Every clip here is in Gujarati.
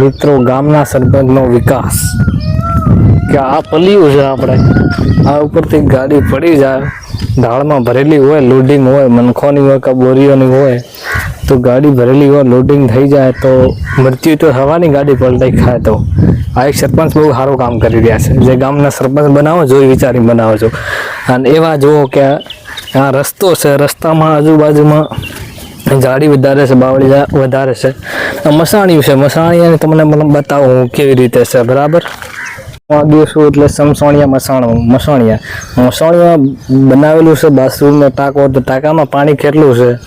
મિત્રો, ગામના સરપંચનો વિકાસ. કે આ પલ્યું છે આપણે. આ ઉપરથી ગાડી પડી જાય, ઢાળમાં ભરેલી હોય લોડિંગ હોય, મનખોની હોય કે બોરીઓની હોય, તો ગાડી ભરેલી હોય લોડિંગ થઈ જાય, તો મૃત્યુ તો થવાની ગાડી પલટાઈ ખાય તો. આ એક સરપંચ બહુ સારું કામ કરી રહ્યા છે. જે ગામના સરપંચ બનાવો એ વિચારી બનાવો છો. અને એવા જુઓ કે આ રસ્તો છે, રસ્તામાં આજુબાજુમાં જાડી વધારે છે, બાવળી વધારે છે. મસાણિયું છે, મસાણિયાને તમને મતલબ બતાવું હું કેવી રીતે છે, બરાબર? દિવસો એટલે સમસોણિયા મસાણું, મસાણિયા. મસાણિયા બનાવેલું છે, બાથરૂમનો ટાંકો તો ટાંકામાં પાણી કેટલું છે?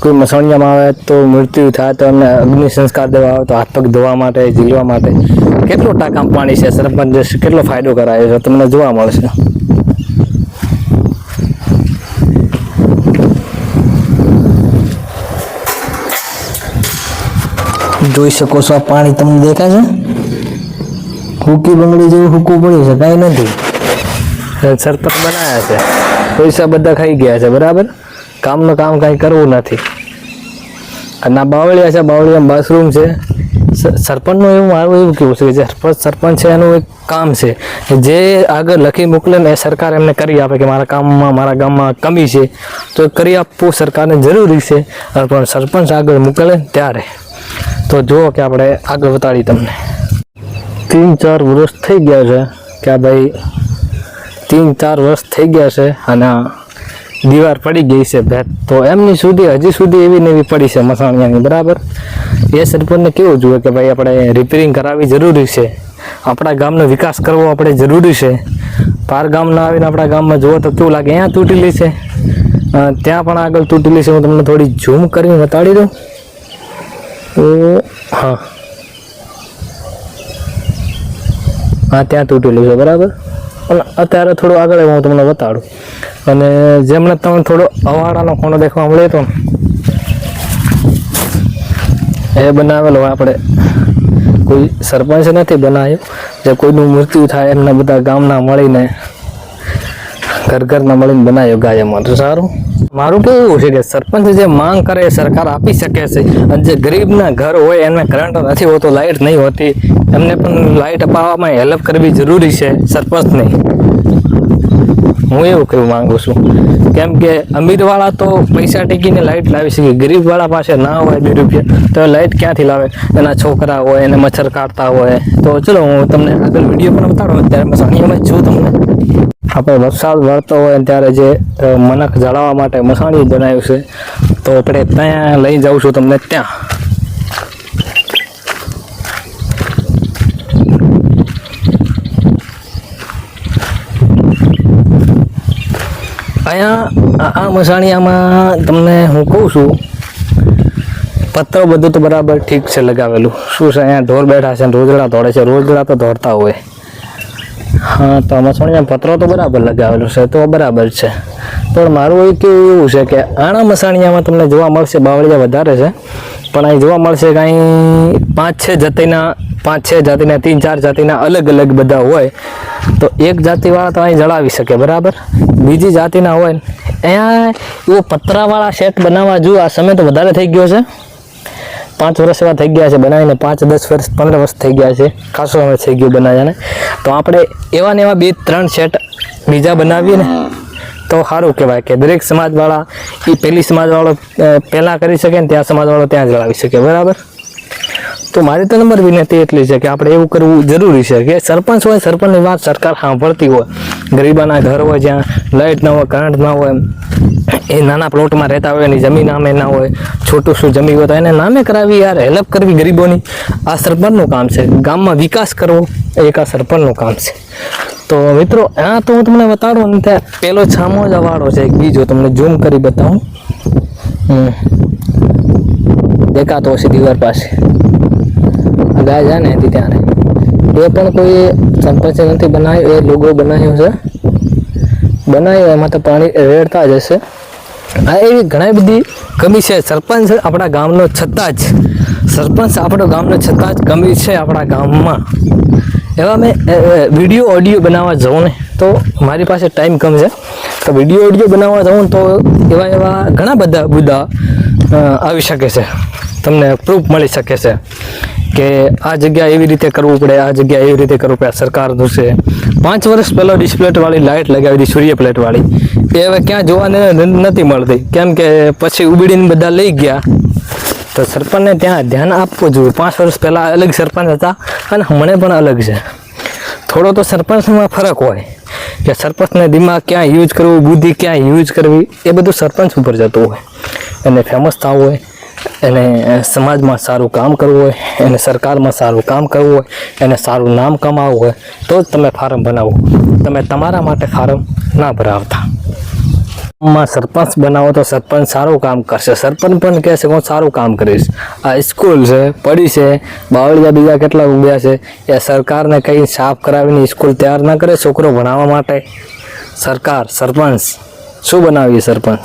કોઈ મસાણિયામાં આવે તો મૃત્યુ થાય તો એમને અગ્નિ સંસ્કાર દેવા આવે તો હાથ પગ ધોવા માટે જીલવા માટે. કેટલો ટાંકામાં પાણી છે, સરપંચ કેટલો ફાયદો કરાયો છે, તમને જોવા મળશે. જોઈ શકો છો આ પાણી તમને દેખાય છે? હુકી બંગડી જેવું હુકું પડ્યું છે, કાંઈ નથી. સરપંચ બનાવ્યા છે. પૈસા બધા ખાઈ ગયા છે, બરાબર? કામનું કામ કાંઈ કરવું નથી. અને આ બાવળિયા છે બાવળિયામાં બાથરૂમ છે. સરપંચનું એવું મારું એવું કેવું છે કે જે સરપંચ સરપંચ છે, એનું એક કામ છે. જે આગળ લખી મોકલે ને એ સરકાર એમને કરી આપે કે મારા કામમાં, મારા ગામમાં કમી છે, તો કરી આપવું સરકારને જરૂરી છે. પણ સરપંચ આગળ મોકલે ત્યારે. તો જુઓ કે આપણે આગળ બતાડી તમને. ત્રણ ચાર વર્ષ થઈ ગયા છે કે આ ભાઈ તીન ચાર વર્ષ થઈ ગયા છે અને દીવાર પડી ગઈ છે ભેટ તો એમની સુધી, હજી સુધી એવી ને એવી પડી છે મસાણિયાની, બરાબર? એ સરપંચને કેવું જોઈએ કે ભાઈ આપણે રિપેરિંગ કરાવવી જરૂરી છે? આપણા ગામનો વિકાસ કરવો આપણે જરૂરી છે? પાર ગામના આવીને આપણા ગામમાં જુઓ તો કેવું લાગે? અહીંયા તૂટેલી છે. ત્યાં પણ આગળ તૂટેલી છે. હું તમને થોડી ઝૂમ કરીને બતાડી દઉં. હા. હા, ત્યાં તૂટેલું છે, બરાબર? અને અત્યારે થોડું આગળ હું તમને બતાડું. અને જેમને તમને થોડો અવાડાનો ખૂણો દેખવા મળે તો એ બનાવેલો આપણે કોઈ સરપંચ નથી બનાવ્યો. જે કોઈનું મૃત્યુ થાય, એમના બધા ગામના મળીને ઘર ઘરના મળીને બનાવ્યો ગાય તો સારું? મારું કેવું છે કે સરપંચ જે માંગ કરે એ સરકાર આપી શકે છે. અને જે ગરીબના ઘર હોય એને કરંટ નથી હોતો લાઇટ નહીં હોતી, એમને પણ લાઇટ અપાવવામાં હેલ્પ કરવી જરૂરી છે સરપંચને. હું એવું કહેવું માંગુ છું. કેમ કે અમીરવાળા તો પૈસા ટેકીને લાઇટ લાવી શકે, ગરીબવાળા પાસે ના હોય બે રૂપિયા, તો લાઇટ ક્યાંથી લાવે? એના છોકરા હોય, એને મચ્છર કાઢતા હોય. તો ચલો હું તમને આગળ વીડિયો પણ બતાડો, અત્યારે મસાણીયામાં અમે છું તમને. આપણે વરસાદ વળતો હોય ત્યારે જે મનખ જળાવવા માટે મસાણી બનાવ્યું છે, તો આપણે ત્યાં લઈ જાઉં છું તમને ત્યાં. અહીંયા, આ- મસાણીયામાં તમને હું કહું છું, પત્રો બધું તો બરાબર ઠીક છે લગાવેલું. શું છે, અહીંયા ઢોર બેઠા છે રોજડા દોડે છે. રોજડા તો દોડતા હોય. હા, તો મસાણીયા પત્રો તો બરાબર લગાવેલો છે, તો બરાબર છે. પણ મારું એ કેવું એવું છે કે આણા મસાણિયામાં તમને જોવા મળશે, બાવળિયા વધારે છે. પણ અહીં જોવા મળશે કાંઈ પાંચ છ જાતિના, પાંચ છ જાતિના ત્રણ ચાર જાતિના અલગ અલગ બધા હોય, તો એક જાતિવાળા તો અહીં જણાવી શકે, બરાબર? બીજી જાતિના હોય અહીંયા એવો પતરાવાળા સેટ બનાવવા જો આ સમય તો વધારે થઈ ગયો છે. પાંચ વર્ષ એવા થઈ ગયા છે બનાવીને, પાંચ, દસ વર્ષ, પંદર વર્ષ થઈ ગયા છે. ખાસો સમય થઈ ગયો બનાવ્યાને તો આપણે એવા ને એવા બે, ત્રણ સેટ બીજા બનાવીએ ને, તો સારું કહેવાય કે દરેક સમાજવાળા એ પેલી સમાજવાળો પહેલાં કરી શકે ને ત્યાં સમાજવાળો ત્યાં જણાવી શકે. બરાબર? તો મારી તો નંબર વિનંતી એટલી છે કે આપણે એવું કરવું જરૂરી છે કે સરપંચ હોય, સરપંચની વાત સરકાર સાંભળતી હોય. ગરીબાના ઘર હોય જ્યાં લાઇટ ના હોય કરંટ ના હોય એ નાના પ્લોટમાં રહેતા હોય એની જમીન આમે ના હોય, છોટું શું જમી હોય તો એને નામે કરાવી યાર હેલ્પ કરવી ગરીબોની. આ સરપંચનું કામ છે. ગામમાં વિકાસ કરવો, એ એક આ સરપંચનું કામ છે. તો મિત્રો, આ તો હું તમને બતાડું ને ત્યાં પેલો છામો જ અવાડો છે. બીજો તમને ઝૂમ કરી બતાવું. દેખાતો હશે દીવાર પાસે. ગાય જાય ને એથી ત્યાં એ પણ કોઈ સરપંચે નથી બનાવ્યો, એ લોગો બનાવ્યો છે. બનાવ્યો એમાં તો પાણી રેડતા જ હશે આ એવી ઘણી બધી કમી છે. સરપંચ આપણા ગામનો છતાં જ, સરપંચ આપણો ગામનો છતાં જ કમી છે આપણા ગામમાં. એવા મેં વીડિયો, ઓડિયો બનાવવા જાઉં ને, તો મારી પાસે ટાઈમ કમ છે. તો વીડિયો, ઓડિયો બનાવવા જાઉં તો એવા એવા ઘણા બધા મુદ્દા આવી શકે છે. તમને પ્રૂફ મળી શકે છે. કે આ જગ્યા એવી રીતે કરવું પડે, આ જગ્યા એવી રીતે કરવું પડે સરકાર છે પાંચ વર્ષ પહેલાં ડિસ્પ્લેટવાળી લાઇટ લગાવી હતી, સૂર્ય પ્લેટવાળી એ હવે ક્યાં જોવાને નથી મળતી. કેમ કે પછી ઉબીડીને બધા લઈ ગયા. તો સરપંચને ત્યાં ધ્યાન આપવું જોઈએ. પાંચ વર્ષ પહેલાં અલગ સરપંચ હતા અને હમણાં પણ અલગ છે. થોડો તો સરપંચમાં ફરક હોય. કે સરપંચને દિમાગ ક્યાં યુઝ કરવું, બુદ્ધિ ક્યાં યુઝ કરવી, એ બધું સરપંચ ઉપર જતું હોય. એને ફેમસ થવું હોય. એને સમાજમાં સારું કામ કરવું હોય, એને સરકારમાં સારું કામ કરવું હોય, એને સારું નામ કમાવવું હોય, તો જ તમે ફાર્મ બનાવો. તમે તમારા માટે ફાર્મ ના ભરાવતા. માં સરપંચ બનાવો તો સરપંચ સારું કામ કરશે. સરપંચ પણ કહેશે હું સારું કામ કરીશ. આ સ્કૂલ છે, પડી છે, બાવળિયા બીજા કેટલા ઉગ્યા છે, એ સરકારને કંઈ સાફ કરાવીને સ્કૂલ તૈયાર ના કરે છોકરો ભણાવવા માટે? સરકાર, સરપંચ. શું બનાવીએ સરપંચ?